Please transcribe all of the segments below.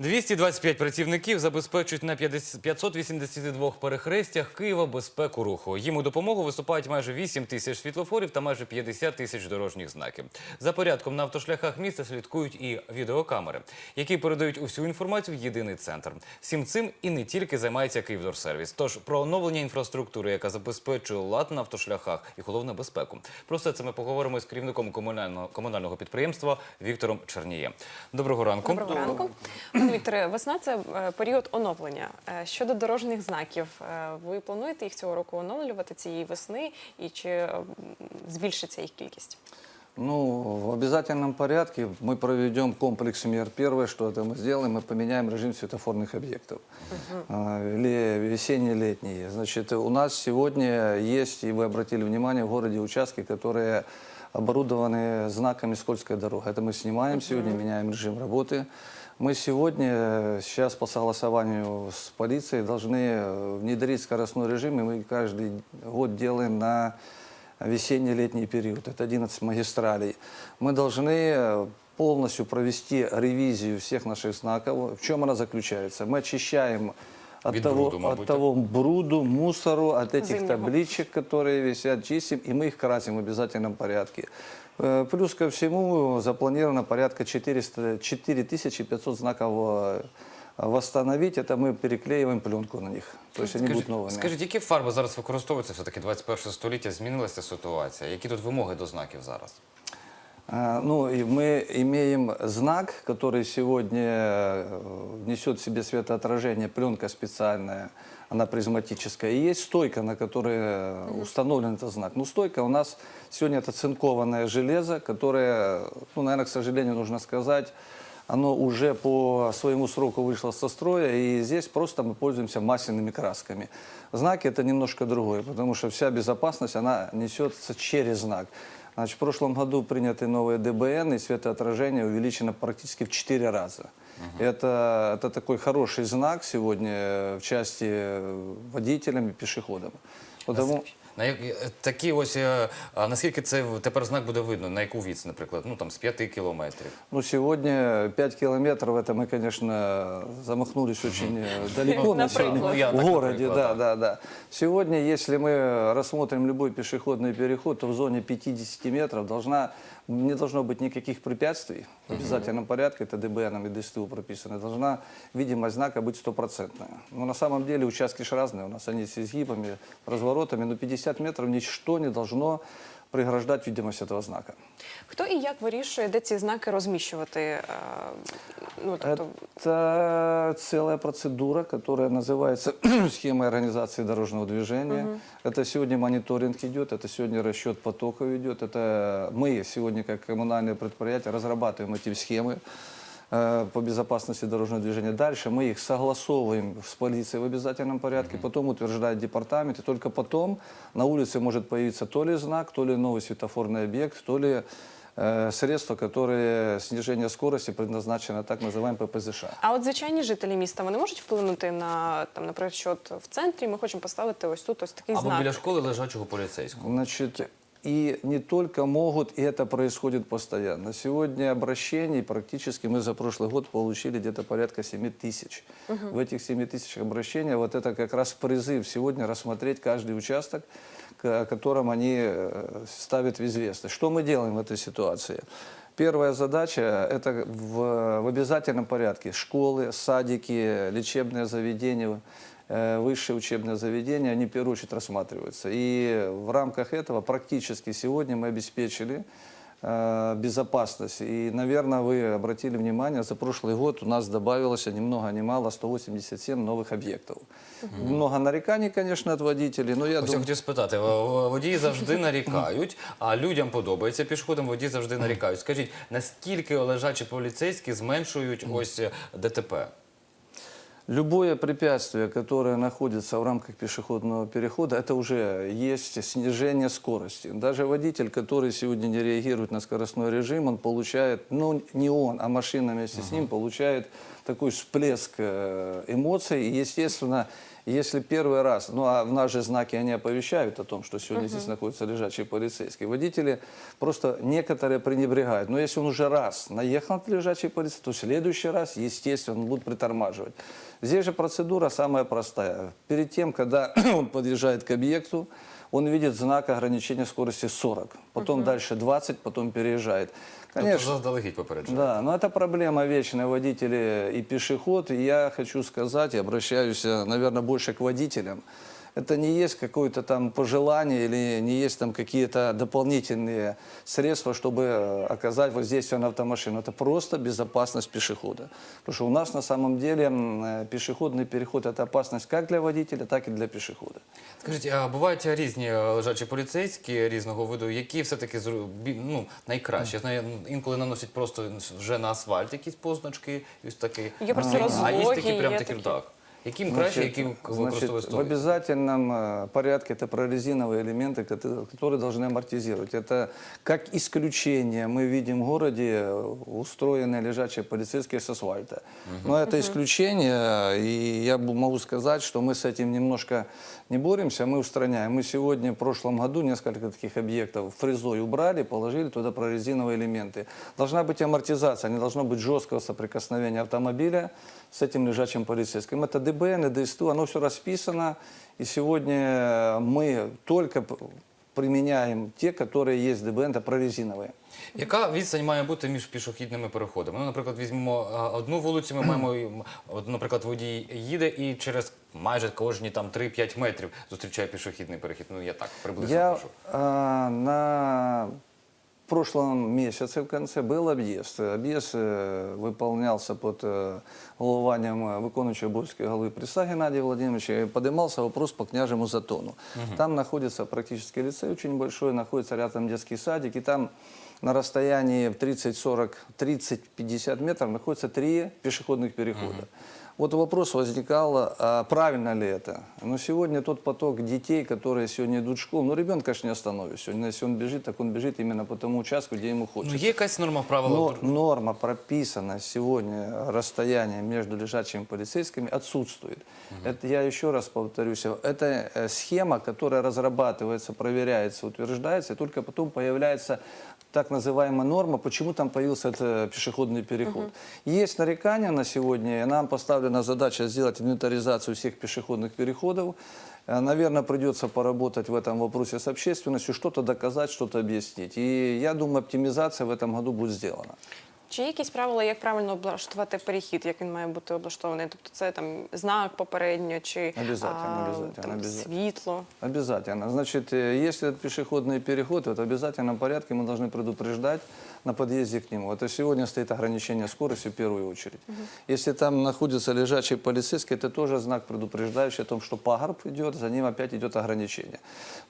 225 працівників забезпечують на 50 582 перехрестях Києва безпеку руху. Їм у допомогу виступають майже 8 тисяч світлофорів та майже 50 тисяч дорожніх знаків. За порядком на автошляхах міста слідкують і відеокамери, які передають усю інформацію в єдиний центр. Всім цим і не тільки займається Київдорсервіс. Тож про оновлення інфраструктури, яка забезпечує лад на автошляхах і головне безпеку. Про все це ми поговоримо з керівником комунального комунального підприємства Віктором Чернієм. Доброго ранку. Доброго ранку. Пане Вікторе, весна це е, період оновлення. Е, Щодо дорожніх знаків, е, ви плануєте їх цього року оновлювати цієї весни і чи е, м, збільшиться їх кількість? Ну, в обязательном порядке мы проведем комплекс мер. Первое, что это мы сделаем, мы поменяем режим светофорных объектов. А, ле- Весенне-летние. Значит, у нас сегодня есть, и вы обратили внимание, в городе участки, которые оборудованы знаками скользкой дороги. Это мы снимаем сегодня, меняем режим работы. Мы сегодня, э, сейчас по согласованию с полицией, должны э, внедрить скоростной режим, и мы каждый год делаем на весенне-летний период. Это 11 магистралей. Мы должны э, полностью провести ревизию всех наших знаков. В чем она заключается? Мы очищаем от Від того, бруду, мабуть, от того бруду, мусору, от этих Зимнего. табличек, которые висят, чистим, и мы их красим в обязательном порядке. Э, Плюс ко всему запланировано порядка 400, 4500 знаков э, восстановить. Это мы переклеиваем пленку на них. То есть они будут новыми. скажіть, які фарби зараз використовуються? Все таки 21 століття змінилася ситуація. Які тут вимоги до знаків зараз? А, Ну, и мы имеем знак, который сегодня э, несет в себе светоотражение, пленка специальная, она призматическая. И есть стойка, на которой э, установлен этот знак. Ну, стойка у нас сегодня это цинкованное железо, которое, ну, наверное, к сожалению, нужно сказать, оно уже по своему сроку вышло со строя, и здесь просто мы пользуемся масляными красками. Знаки это немножко другое, потому что вся безопасность, она несется через знак. Значит, в прошлом году приняты новые ДБН, и светоотражение увеличено практически в 4 раза. Это, это такой хороший знак сегодня э, в части э, водителям и пешеходам. Потому, На як е, такі ось е, а наскільки це в- тепер знак буде видно? На яку відстань, наприклад? Ну там з 5 кілометрів. ну, сегодня 5 километров, это мы, конечно, замахнулись очень э, далеко на Например. сегодня. Ну, я в так, городе, например, да, да. да, да. Сегодня, если мы рассмотрим любой пешеходный переход, то в зоне 50 метров должна, не должно быть никаких препятствий. В обязательном порядке, это ДБНом и ДСТУ прописано, должна видимость знака быть стопроцентная. Но на самом деле участки же разные, у нас они с изгибами, разворотами, но 50 метров ничто не должно преграждать видимость этого знака. Хто і як вирішує, де ці знаки розміщувати? Е, Ну, тобто, Это целая процедура, которая называется схемой организации дорожного движения. Это сегодня мониторинг идет, это сегодня расчет потоков идет. Это мы сегодня, как коммунальное предприятие, разрабатываем эти схемы э, по безопасности дорожного движения. Дальше мы их согласовываем с полицией в обязательном порядке, потом утверждает департамент, и только потом на улице может появиться то ли знак, то ли новый светофорный объект, то ли э, средство, которое снижение скорости предназначено так называемым ППЗШ. а от звичайні жителі міста вони можуть вплинути на там, наприклад, що от в центрі ми хочемо поставити ось тут ось такий Або знак. біля школи лежачого поліцейського. Значит, и не только могут, и это происходит постоянно. Сегодня обращений практически мы за прошлый год получили где-то порядка 7 тысяч. В этих 7 тысяч обращений вот это как раз призыв сегодня рассмотреть каждый участок, к- о котором они э, ставят в известность. Что мы делаем в этой ситуации? Первая задача – это в, в обязательном порядке школы, садики, лечебные заведения, э, высшие учебные заведения, они в первую очередь рассматриваются. И в рамках этого практически сегодня мы обеспечили э, безопасность. И, наверное, вы обратили внимание, за прошлый год у нас добавилось ни много ни мало 187 новых объектов. Много нареканий, конечно, от водителей, но я Ось я думаю... хотів спитати, в- в- водії завжди нарікають, а людям подобається пішоходам, водії завжди нарікають. Скажіть, наскільки лежачі поліцейські зменшують ось е, ДТП? Любое препятствие, которое находится в рамках пешеходного перехода, это уже есть снижение скорости. Даже водитель, который сегодня не реагирует на скоростной режим, он получает, ну не он, а машина вместе с ним получает такой всплеск э, эмоций. И, естественно, Если первый раз, ну а в нас же знаки, они оповещают о том, что сегодня здесь находится лежачий полицейский, водители просто некоторые пренебрегают. Но если он уже раз наехал на лежачий полицейский, то в следующий раз, естественно, он будет притормаживать. Здесь же процедура самая простая. Перед тем, когда он подъезжает к объекту, он видит знак ограничения скорости 40, потом дальше 20, потом переезжает. Тобто заздалегідь попереджає. Да, но это проблема вечная водители и пешеход. И я хочу сказать, и обращаюсь, наверное, больше к водителям Это не есть какое-то там пожелание или не есть там какие-то дополнительные средства, чтобы э, оказать воздействие на автомашину. Это просто безопасность пешехода. Потому что у нас на самом деле м, э, пешеходный переход – это опасность как для водителя, так и для пешехода. Скажіть, а бувають різні е, лежачі поліцейські різного виду, які все-таки зру- бі- ну, найкращі? Я знаю, інколи наносять просто вже на асфальт якісь позначки, і ось такі. Є просто а, а є розлогі, такі прям є такі, такі. так. Яким краще, яким значит, використовує в сто? обязательном э, порядке это прорезиновые элементы, кото- которые должны амортизировать. Это как исключение мы видим в городе э, устроенные лежачие полицейские с асфальта. Но это исключение, и я бу- могу сказать, что мы с этим немножко не боремся, мы устраняем. Мы сегодня, в прошлом году, несколько таких объектов фрезой убрали, положили туда прорезиновые элементы. Должна быть амортизация, не должно быть жесткого соприкосновения автомобиля с этим лежачим полицейским. Это ДБН и ДСТУ, оно все расписано. И сегодня мы только п- применяем те, которые есть ДБН, это прорезиновые. Яка відстань має бути між пішохідними переходами? Ну, наприклад, візьмемо а, одну вулицю, ми маємо, м, от, наприклад, водій їде і через майже кожні там 3-5 метрів зустрічає пішохідний перехід. Ну, я так приблизно Я кажу. а, на прошлом месяце в конце был объезд. Объезд э, выполнялся под э, головуванням э, виконуючого обов'язки голови Приса Геннадия Владимировича. И поднимался вопрос по княжему затону. Там находится практически лицей очень большой, находится рядом детский садик, и там на расстоянии в 30-40, 30-50 метров находится три пешеходных перехода. Вот вопрос возникал, а правильно ли это? Но сегодня тот поток детей, которые сегодня идут в школу, ну ребенка, конечно, не остановишь. Сегодня, если он бежит, так он бежит именно по тому участку, где ему Ну, хочется. є якась норма в правилах. Но норма прописана сегодня, расстояние между лежачими полицейскими отсутствует. Это, я еще раз повторюсь, это э, схема, которая разрабатывается, проверяется, утверждается, и только потом появляется так называемая норма, почему там появился этот пешеходный переход. Есть нарекания на сегодня, и нам поставлена задача сделать инвентаризацию всех пешеходных переходов. Э, Наверное, придется поработать в этом вопросе с общественностью, что-то доказать, что-то объяснить. И я думаю, оптимизация в этом году будет сделана. Чи є якісь правила, як правильно облаштувати перехід, як він має бути облаштований? Тобто це там знак попередньо чи Обязательно, а, обязательно, там, обязательно. світло? Обязательно. Значит, э, если это пешеходный переход, то в обязательном порядке мы должны предупреждать на подъезде к нему. Это сегодня стоит ограничение скорости в первую очередь. Если там находится лежачий полицейский, это тоже знак, предупреждающий о том, что пагорб идет, за ним опять идет ограничение.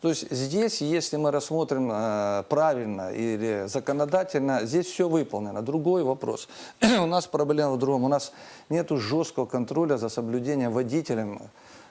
То есть здесь, если мы рассмотрим э, правильно или законодательно, здесь все выполнено. Другой вопрос. У нас проблема в другом. У нас нет жесткого контроля за соблюдением водителем э,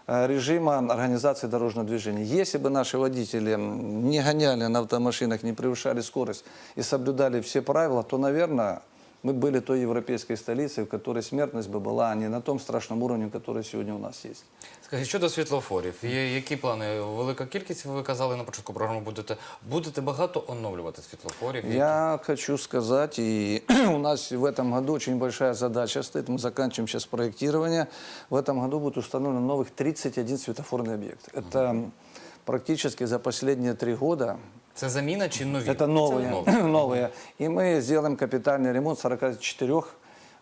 режима организации дорожного движения. Если бы наши водители не гоняли на автомашинах, не превышали скорость и соблюдали все правила, то, наверное, мы были той европейской столицей, в которой смертность бы была не на том страшном уровне, который сегодня у нас есть. Скажіть, щодо світлофорів, є які плани? Велика кількість, ви казали на початку програми, будете, будете багато оновлювати світлофорів? Які? Я хочу сказать, и у нас в этом году очень большая задача стоит, мы заканчиваем сейчас проектирование. В этом году будет установлено новых 31 светофорный объект. Это м, практически за последние три года Це заміна чи нові? Это новые, новые. новые. И мы сделаем капитальный ремонт 44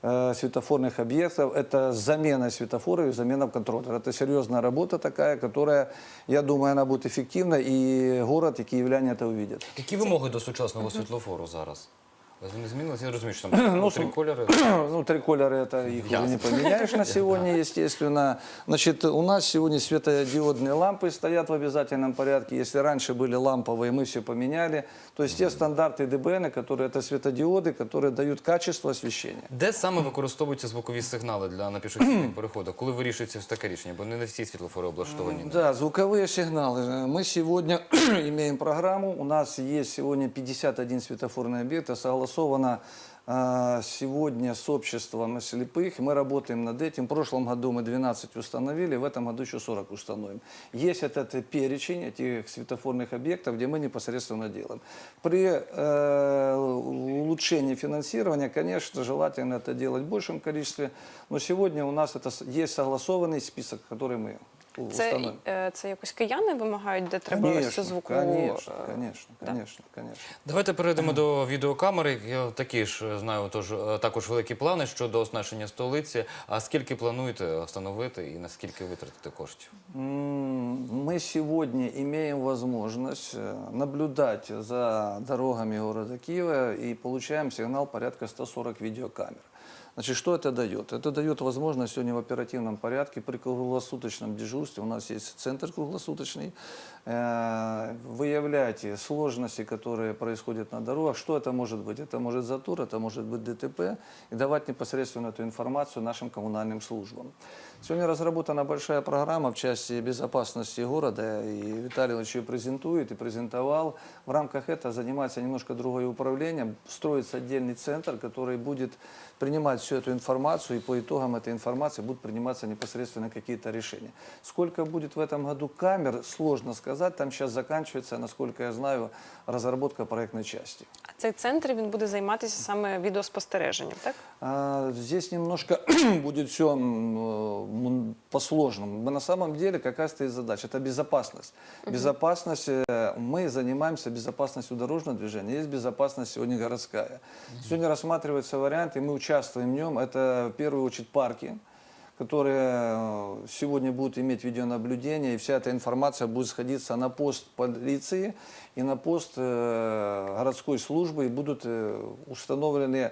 э, светофорных объектов. Это замена светофоров и замена контроллера. Это серьезная работа такая, которая, я думаю, она будет эффективна, и город, и киевляне это увидят. Які вимоги до сучасного світлофору зараз? Вони змінилися? Я розумію, що там Ну, три см- кольори. Ну, три колера, это их уже Ясно. не поменяешь на сегодня, естественно. Значит, у нас сегодня светодиодные лампы стоят в обязательном порядке. Если раньше были ламповые, мы все поменяли. То есть те стандарты ДБН, которые это светодиоды, которые дают качество освещения. Де саме використовуються звукові сигнали для на пішохідних переходах? Коли вирішується ось таке рішення? Бо не всі світлофори облаштовані. Да, звуковые сигналы. Мы сегодня имеем программу. У нас есть сегодня 51 светофорный объект, согласованный согласовано а, сегодня с обществом слепых. Мы работаем над этим. В прошлом году мы 12 установили, в этом году еще 40 установим. Есть этот перечень этих светофорных объектов, где мы непосредственно делаем. При э, улучшении финансирования, конечно, желательно это делать в большем количестве, но сегодня у нас это с- есть согласованный список, который мы це, е, це якось кияни вимагають, де треба ось цю звукову... конечно, е, конечно, да. конечно, конечно. Давайте перейдемо до відеокамери. Я такі ж знаю, тож е, також великі плани щодо оснащення столиці. А скільки плануєте встановити і наскільки витратити коштів? М, Мы сегодня имеем возможность э, за дорогами города Киева и получаем сигнал порядка 140 видеокамер. Значит, что это дает? Это дает возможность сегодня в оперативном порядке при круглосуточном дежурстве, у нас есть центр круглосуточный, э, выявлять сложности, которые происходят на дорогах. Что это может быть? Это может затор, это может быть ДТП, и давать непосредственно эту информацию нашим коммунальным службам. Сегодня разработана большая программа в части безопасности города, и Виталий Ильич ее презентует и презентовал. В рамках этого занимается немножко другое управление, строится отдельный центр, который будет принимать всю эту информацию, и по итогам этой информации будут приниматься непосредственно какие-то решения. Сколько будет в этом году камер, сложно сказать. Там сейчас заканчивается, насколько я знаю, разработка проектной части. А цей центр він буде займатися саме відеоспостереженням, так? А, Здесь немножко будет все по-сложному. Но На самом деле какая стоит задача? Это безопасность. Безопасность, э, мы занимаемся безопасностью дорожного движения, есть безопасность сегодня городская. Сегодня рассматривается вариант, и мы участвуем в нем, это в первую очередь парки, которые э, сегодня будут иметь видеонаблюдение, и вся эта информация будет сходиться на пост полиции и на пост э, городской службы, и будут установлены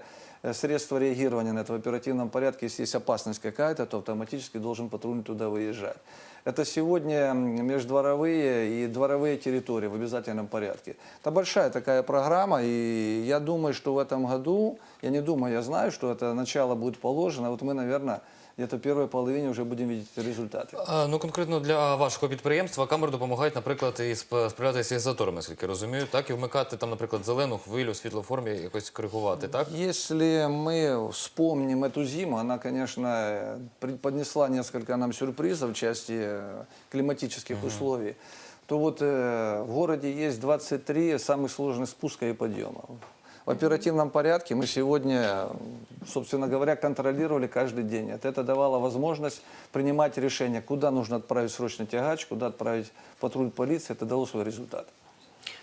средства реагирования на это в оперативном порядке. Если есть опасность какая-то, то автоматически должен патрульный туда выезжать. Это сегодня м, междворовые и дворовые территории в обязательном порядке. Это большая такая программа, и я думаю, что в этом году, я не думаю, я знаю, что это начало будет положено. Вот мы, наверное, где-то в первой половине уже будем видеть результаты. А, ну конкретно для вашого підприємства камери допомагають, наприклад, і сп- справлятися із заторами, наскільки розумію, так і вмикати там, наприклад, зелену хвилю в світлоформі, якось коригувати, так? Если мы вспомним эту зиму, она, конечно, э, преподнесла несколько нам сюрпризов в части э, климатических условий, то вот э, в городе есть 23 самых сложных спуска и подъема. В оперативном порядке мы сегодня, э, собственно говоря, контролировали каждый день. Это, это давало возможность принимать решение, куда нужно отправить срочный тягач, куда отправить патруль полиции. Это дало свой результат.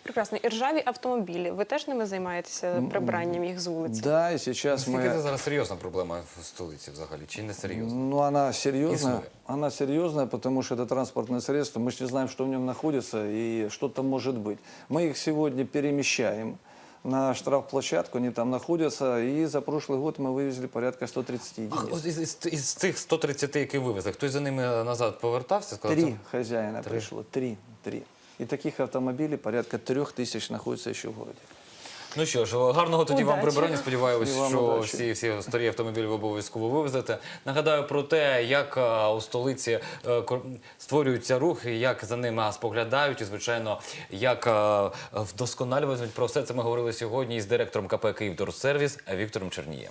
Прекрасно. І ржаві автомобілі. Ви теж ними займаєтеся прибранням їх з вулиці? Да, и сейчас Наскільки це мы... зараз серйозна проблема в столиці взагалі, чи не серйозна? Ну, она серьезная. Иснует. Она серьезная, потому что это транспортное средство. Мы же не знаем, что в нем находится и что там может быть. Мы их сегодня перемещаем на штрафплощадку, они там находятся. И за прошлый год мы вывезли порядка 130 А единиц. от із, із, із цих 130, які вивезли, хтось за ними назад повертався? Сказав, Три це- хозяина Три. пришло. Три. Три. И таких автомобилей порядка трех тысяч находится еще в городе. Ну що ж, гарного тоді вам Удачі. прибирання. Сподіваюся, вам що удачі. всі, всі старі автомобілі ви обов'язково вивезете. Нагадаю про те, як е, у столиці е, створюються рухи, як за ними споглядають, і звичайно, як вдосконалюватимуть. Про все це ми говорили сьогодні із директором КП «Київдорсервіс Віктором Чернієм.